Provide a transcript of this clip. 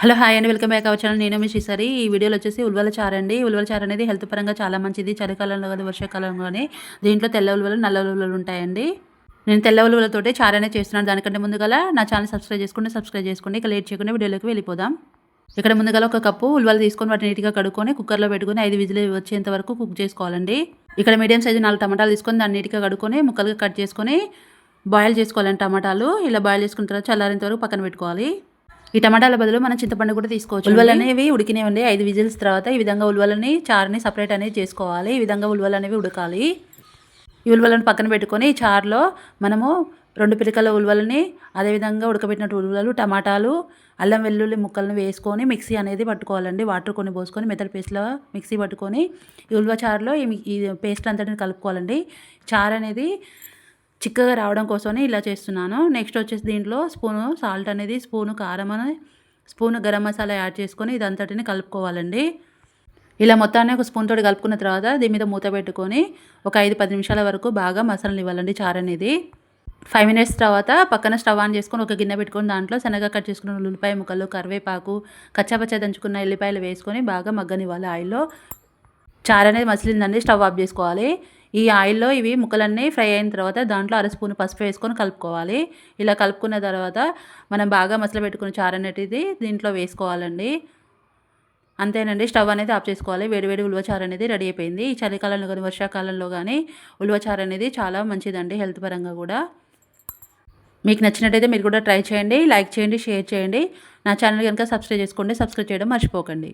Hello hi అండి welcome back our channel. నేను మీ శ్రీసరి. ఈ వీడియోలో వచ్చేసి ఉల్వల చారు అండి. ఉల్వల చారు అనేది హెల్త్ పరంగా చాలా మంచిది. చలికాలంలో కానీ వర్షాకాలంలో కానీ దీంట్లో తెల్ల ఉల్వలు నల్ల ఉల్వలు ఉంటాయండి. నేను తెల్ల ఉల్వలతోటే చారు అనేది చేస్తున్నాను. దానికంటే ముందుగా నా ఛానల్ సబ్స్క్రైబ్ చేసుకుంటే సబ్స్క్రైబ్ చేసుకోండి. ఇక లేట్ చేయకుండా వీడియోలోకి వెళ్ళిపోదాం. ఇక్కడ ముందుగా ఒక కప్పు ఉల్వలు తీసుకొని వాటిని నీట్గా కడుక్కొని కుక్కర్లో పెట్టుకొని ఐదు విజిల్ వచ్చేంత వరకు కుక్ చేసుకోవాలండి. ఇక్కడ మీడియం సైజు నాలుగు టమాటాలు తీసుకొని దాన్ని నీట్గా కడుక్కొని ముక్కలుగా కట్ చేసుకొని బాయిల్ చేసుకోవాలండి టమాటాలు. ఇలా బాయిల్ చేసుకున్న తర్వాత చల్లారేంత వరకు పక్కన పెట్టుకోవాలి. ఈ టమాటాల బదులు మనం చింతపండు కూడా తీసుకోవచ్చు ఉల్వలు అనేవి ఉడికినవండి. ఐదు విజిల్స్ తర్వాత ఈ విధంగా ఉల్వలని చారుని సపరేట్ అనేది చేసుకోవాలి. ఈ విధంగా ఉల్వలు అనేవి ఉడకాలి. ఈ ఉల్వలను పక్కన పెట్టుకొని చారులో మనము రెండు పిరికల ఉల్వలని అదేవిధంగా ఉడకబెట్టినట్టు ఉల్వలు టమాటాలు అల్లం వెల్లుల్లి ముక్కలను వేసుకొని మిక్సీ అనేది పట్టుకోవాలండి. వాటర్ కొన్ని పోసుకొని మెత్తడి పేస్ట్లో మిక్సీ పట్టుకొని ఈ ఉల్వ చారులో ఈ పేస్ట్ అంతటిని కలుపుకోవాలండి. చారు అనేది చిక్కగా రావడం కోసమని ఇలా చేస్తున్నాను. నెక్స్ట్ వచ్చేసి దీంట్లో స్పూను సాల్ట్ అనేది స్పూను కారం అని స్పూన్ గరం మసాలా యాడ్ చేసుకొని ఇదంతటిని కలుపుకోవాలండి. ఇలా మొత్తాన్ని ఒక స్పూన్ తోటి కలుపుకున్న తర్వాత దీని మీద మూత పెట్టుకొని ఒక ఐదు పది నిమిషాల వరకు బాగా మసాలాలు ఇవ్వాలండి చారు అనేది. ఫైవ్ మినిట్స్ తర్వాత పక్కన స్టవ్ ఆన్ చేసుకొని ఒక గిన్నె పెట్టుకొని దాంట్లో శనగ కట్ చేసుకున్న ఉల్లిపాయ ముక్కలు కరివేపాకు కచ్చాపచ్చ దంచుకున్న ఎల్లిపాయలు వేసుకొని బాగా మగ్గనివ్వాలి ఆయిల్లో. చారు అనేది మసిలిందండి స్టవ్ ఆఫ్ చేసుకోవాలి. ఈ ఆయిల్లో ఇవి ముక్కలన్నీ ఫ్రై అయిన తర్వాత దాంట్లో అర స్పూన్ పసుపు వేసుకొని కలుపుకోవాలి. ఇలా కలుపుకున్న తర్వాత మనం బాగా మసలు పెట్టుకున్న చారు అనేటిది దీంట్లో వేసుకోవాలండి. అంతేనండి స్టవ్ అనేది ఆఫ్ చేసుకోవాలి. వేడివేడి ఉలవచారు అనేది రెడీ అయిపోయింది. ఈ చలికాలంలో కానీ వర్షాకాలంలో కానీ ఉలవచారు అనేది చాలా మంచిదండి హెల్త్ పరంగా కూడా. మీకు నచ్చినట్టయితే మీరు కూడా ట్రై చేయండి లైక్ చేయండి షేర్ చేయండి. నా ఛానల్ కనుక సబ్స్క్రైబ్ చేసుకోండి సబ్స్క్రైబ్ చేయడం మర్చిపోకండి.